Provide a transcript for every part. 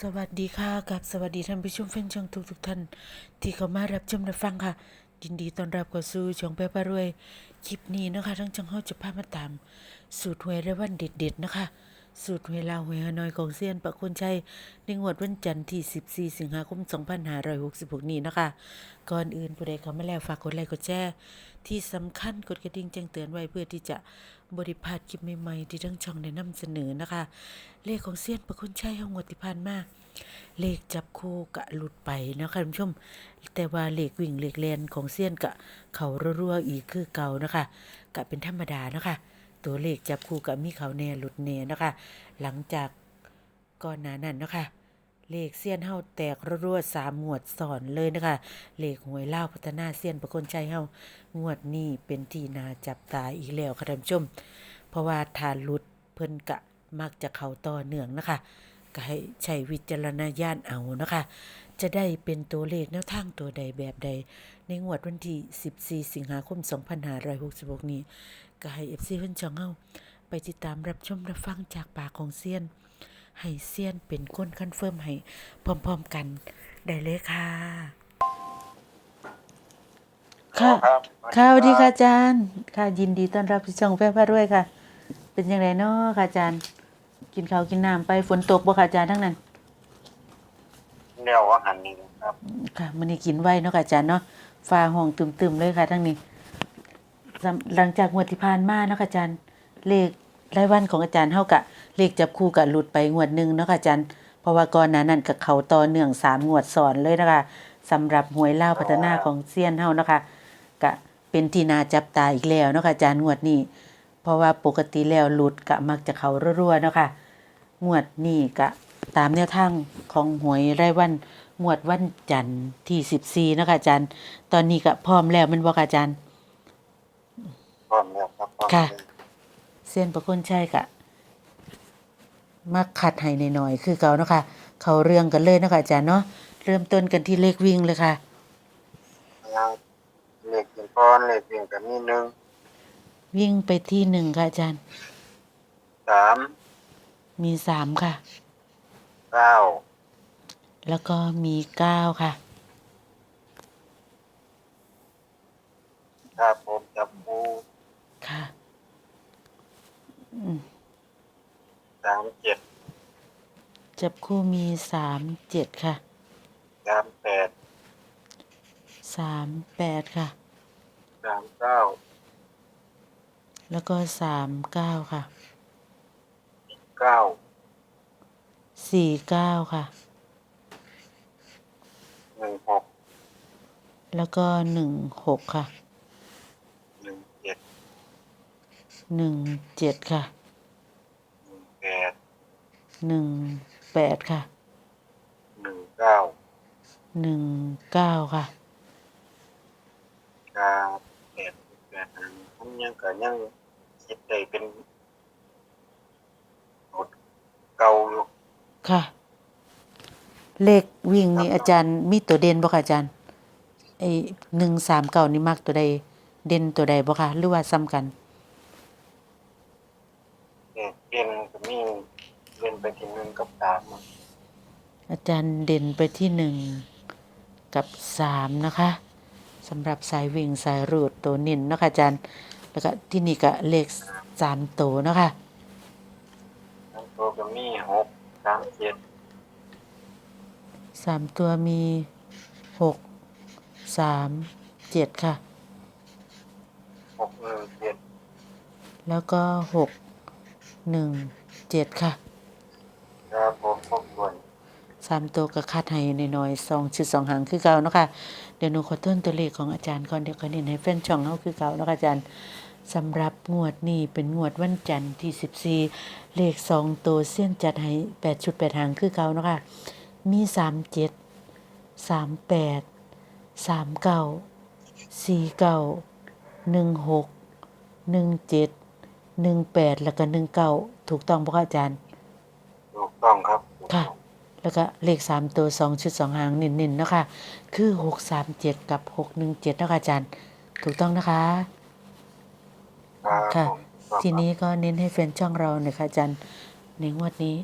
สวัสดีค่ะกับสวัสดีท่านผู้ชมแฟนช่องทุกทุกท่าน ที่เข้ามารับชมรับฟังค่ะยินดีต้อนรับเข้าสู่ช่องแปะปรวย คลิปนี้นะคะทั้งช่องเฮาจะพามาตาม สูตรหวยและวันเด็ดๆนะคะ สูตรหวลาหวยฮานอยของเซียนประคุณชัยในงวดวันจันทร์ที่ 14 สิงหาคม 2566 นี้นะคะ ก่อนอื่นผู้ใดเข้ามาแล้วฝากกดไลค์กดแชร์ที่สำคัญกดกระดิ่งแจ้งเตือนไว้เพื่อที่จะบริพาดคลิปใหม่ๆที่ทั้งช่องได้นำเสนอนะคะ เลขของเซียนประคุณชัยเฮางวดที่ผ่านมาเลขจับคู่กะหลุดไปนะคะท่านผู้ชม แต่ว่าเลขวิ่งเลขแลนของเซียนกะเขารัวๆอีกคือเก่านะคะกะเป็นธรรมดานะคะ ตัวเลขจับคู่กะมีเขาแน่หลุดแน่นะคะ หลังจากก่อนหน้านั้นนะคะเลขเซียนเฮาแตกรัวๆสามงวดสอนเลยนะคะ เลขหวยเล่าพัฒนาเซียนประคนชัยเฮางวดนี้เป็นที่นาจับตาอีกแล้วค่ะท่านผู้ชม เพราะว่าทานลุดเพิ่นกะมักจะเข้าต่อเนื่องนะคะก็ให้ใช้วิจารณญาณเอานะคะ จะได้เป็นตัวเลขแนวทางตัวใดแบบใด ในงวดวันที่ 14 สิงหาคม 2566 นี้ ก็ให้ FC เพิ่นช่องเฮาไปติดตามรับชมรับฟังจากปากของเซียน ให้เซียนเป็นคนคอนเฟิร์มให้พร้อมๆกันได้เลยค่ะ ค่ะ ครับค่ะสวัสดีค่ะอาจารย์ ค่ะยินดีต้อนรับที่ช่องแฟร์พระด้วยค่ะ เป็นยังไงเนาะค่ะอาจารย์ กินข้าวกินน้ำไปฝนตกบ่ค่ะอาจารย์ทั้งนั้น แนวว่าหันนี่ครับ ค่ะมื้อนี้กินไว้เนาะค่ะอาจารย์เนาะฟ้าห้องตึมๆเลยค่ะทั้งนี้สำ หลังจากงวดที่ผ่านมาเนาะค่ะอาจารย์เลขรายวันของอาจารย์เฮากะเลขจับคู่กะหลุดไปงวดหนึงเนาะค่ะอาจารย์เพราะว่าก่อนหน้านั้นกับเขาต่อเนื่องสามงวดซ้อนเลยนะคะสำหรับหวยเล่าพัฒนาของเซียนเฮาเนาะค่ะกะเป็นที่นาจับตาอีกแล้วเนาะค่ะอาจารย์งวดนี้ เพราะว่าปกติแล้วหลุดกะมักจะเขารัวๆเนาะค่ะงวดนี้กะตามแนวทางของหวยรายวันงวดวันจันทร์ที่สิบสี่นาะคะอาจารย์ ตอนนี้ก็พร้อมแล้วมันบอกอาจารย์ ร้อมแล้วครับพร้อมค่ะ แล้วเส้นประคุณชัยกะมาขัดให้หน่อยๆคือเก่าเนาะค่ะ เขาเรื่องกันเลยเนาะคะอาจารย์เนาะ เริ่มต้นกันที่เลขวิ่งเลยค่ะ แล้วเลขเป็นก้อนเลขเป็นกับมีหนึ่งวิ่งไปที่หนึ่งค่ะอาจารย์ สามมีสามค่ะ เก้าแล้วก็มีเก้าค่ะ ครับผมจับปูค่ะอืม สามเจ็ดจับคู่มีสามเจ็ดค่ะสามแปดสามแปดค่ะ สามเก้าแล้วก็สามเก้าค่ะเก้าสี่เก้าค่ะหนึ่งหกแล้วก็หนึ่งหกค่ะหนึ่งเจ็ด หนึ่งเจ็ดค่ะหนึ่งแปดหนึ่งแปดค่ะหนึ่งเก้าหนึ่งเก้าค่ะเก้าแปดแปดอันผมยังก็ยังคิดได้เป็นหมดเก่าอยู่ค่ะ เลขวิ่งนี่อาจารย์มีตัวเด่นบ่คะอาจารย์ไอหนึ่งสามเก้านี่มักตัวใดเด่นตัวใดบ่คะหรือว่าซ้ำกัน เลขเป็นก็มีเล่นไปที่หนึ่งกับสามอะอาจารย์เด่นไปที่หนึ่งกับสามนะคะสำหรับสายวิ่งสายรูดตัวเน้นเนาะคะอาจารย์แล้วก็ที่นี่ก็เลขสามตัวเนาะคะทั้งตัวก็มีหกสามเจ็ดสามตัวมีหกสามเจ็ดค่ะหกหนึ่งเจ็ดแล้วก็หก หนึ่งเจ็ดค่ะครับผมพบด่วนสามตัวก็คัดให้น้อยๆสองชุดสองหางคือเก่าเนาะค่ะเดี๋ยวหนูขอต้นตัวเลขของอาจารย์ก่อนเดี๋ยวก็เน้นให้แฟนช่องเฮาคือเก่าเนาะค่ะอาจารย์สำหรับงวดนี้เป็นงวดวันจันทร์ที่ 14 เลขสองตัวเส้นจัดให้ 8 ชุด 8 หางคือเก่าเนาะค่ะมี 37 38 39 49 16 17 18แล้วก็19ถูกต้องบ่คะอาจารย์ ถูกต้องครับถูกค่ะต้องแล้วก็เลขสามตัวสองชุดสองหางเน้นๆเนาะคะคือหกสามเจ็ดกับหกหนึ่งเจ็ดเนาะคะอาจารย์ ถูกต้องนะคะครับค่ะผมถูกต้องทีนี้ก็เน้นให้แฟนช่องเราหน่อยค่ะอาจารย์ในงวดนี้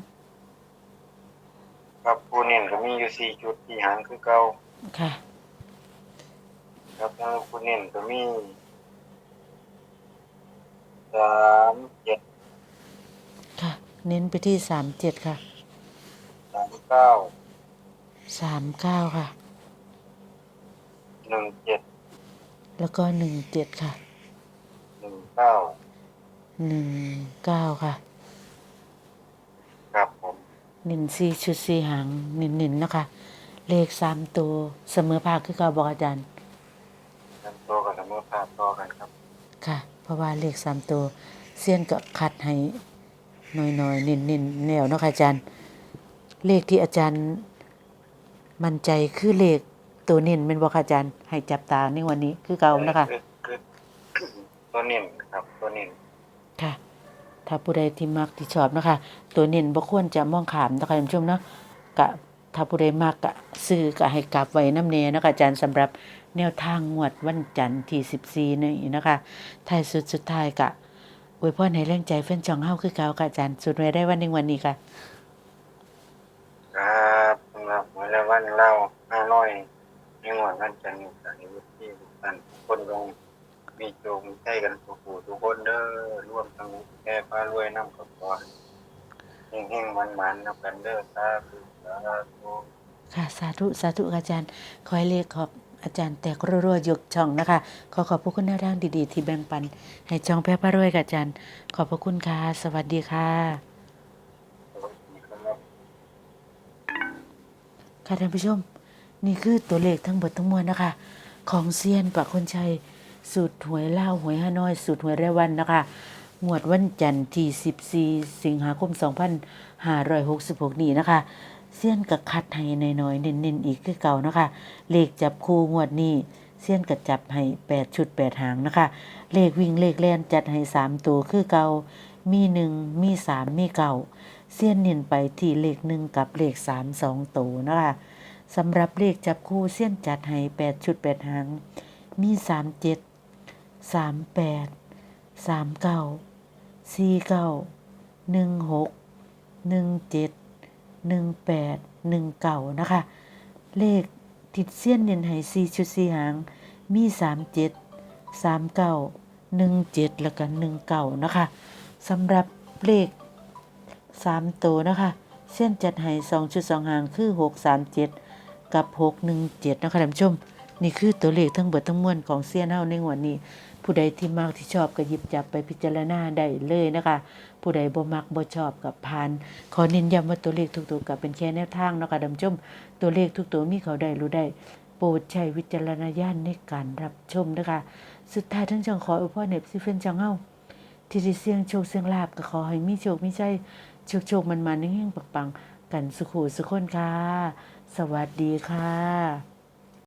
คครับผู้เน้นก็มีอยู่สี่จุดที่หางคือเก่าค่ะ ครับแล้วผู้เน้นก็มี สามเจ็ดค่ะ เน้นไปที่สามเจ็ดค่ะสามเก้าสามเก้าค่ะ หนึ่งเจ็ดแล้วก็หนึ่งเจ็ดค่ะหนึ่งเก้าหนึ่งเก้าค่ะครับผมเน้นสี่ชุดสี่หางเน้นๆนะคะ เลขสามตัวเสมอภาคคือเก่าบอกอาจารย์ นำตัวกับเสมอภาพต่อกันครับ ค่ะ เพ ราะว่าเลขสามตัวเสี้ยนก็คัดให้น้อยๆเน้นๆแนวเนาะค่ะอาจารย์ เลขที่อาจารย์มั่นใจคือเลขตัวเน้นเป็นบอกค่ะอาจารย์ให้จับตาในวันนี้คือเก่านะคะคือคือตัวเน้นครับตัวเน้นค่ะ ถ้าผู้ใดที่มักที่ชอบนะคะ ตัวเน้นบ่ควรจะมองขามนะคะท่านผู้ชมเนาะกะถ้าผู้ใดมักกะซื้อก็ให้กลับไว้น้ำเนนะคะอาจารย์สำหรับ แนวทางงวดวันจันทร์ที่14นี้นะคะท้ายสุดสุดท้ายกะอวยพรให้แรงใจแฟนช่องเฮาคือเก่าค่ะอาจารย์สุดไว้ได้วันหนึงวันนี้ค่ะ ครับสำหรับวันละวันเล่าห้าน้อยในงวดวันจันทร์นี้ก็ในวันที่ทุกท่านคนลงมีโจมใช้กันทุกผู้ทุกคนเด้อร่วมทั้งแก่พารวยน้ำกับก่อนเฮงๆมันๆนับกันเด้อสาธุสาธุ ค่ะ สาธุ สาธุค่ะอาจารย์ ขอให้เลขขอบ อาจารย์แตกรัวๆยกช่องนะคะ ขอขอบพระคุณแนวทางดีๆ ที่แบ่งปัน ให้ช่องแพร่พระรวยกับอาจารย์ ขอบพระคุณค่ะ สวัสดีค่ะค่ะท่านผู้ชม นี่คือตัวเลขทั้งหมดทั้งมวลนะคะ ของเซียนปะคนชัยสูตรหวยเล่าวหวยฮานอยสูตรหวยรายวันนะคะงวดวันจันทร์ที่ 14 สิงหาคม 2566 นี้นะคะ เซียนกับคัดให้น้อยๆเน้นๆอีกคือเก่านะคะ เลขจับคู่งวดนี้เซียนกับจับให้8ชุด8หางนะคะ เลขวิ่งเลขแล่นจัดให้3ตัวคือเก่ามี1มี3มีเก่าเซียนเน้นไปที่เลข1กับเลข3 2ตัวนะคะสำหรับเลขจับคู่เสี้ยนจัดให้8ชุด8หางมี37 38 39 49 16 17 18 19นะคะ เลขติดเสี้ยนเน้นไห้ีชุด4หาง มี 37 39 17 แล้วก็19นะคะสำหรับเลข3ตัวนะคะเส้นจัดไห้2ชุด2หางคือ 6 3 7 กับ 617 นะคะท่านผู้ชม นี่คือตัวเลขทั้งเบิดทั้งมวลของเซียนเฮาในวดนี้ ผู้ใดที่มักที่ชอบก็หยิบจับไปพิจารณาได้เลยนะคะ ผู้ใดบ่มักบ่ชอบกับผ่าน ขอเน้นย้ำว่าตัวเลขทุกตัวก็เป็นแค่แนวทางนะคะท่านผู้ชม ตัวเลขทุกตัวมีเขาได้รู้ได้ โปรดใช้วิจารณญาณในการรับชมนะคะ สุดท้ายทั้งจังขออวยพรเนบซิเฟนจังเฮาที่ได้เสียงโชคเสียงลาบก็ขอให้มีโชคมีชัยโชคโชคมันๆเฮงๆปังๆกันสุขุสุขคนค่ะ สวัสดีค่ะ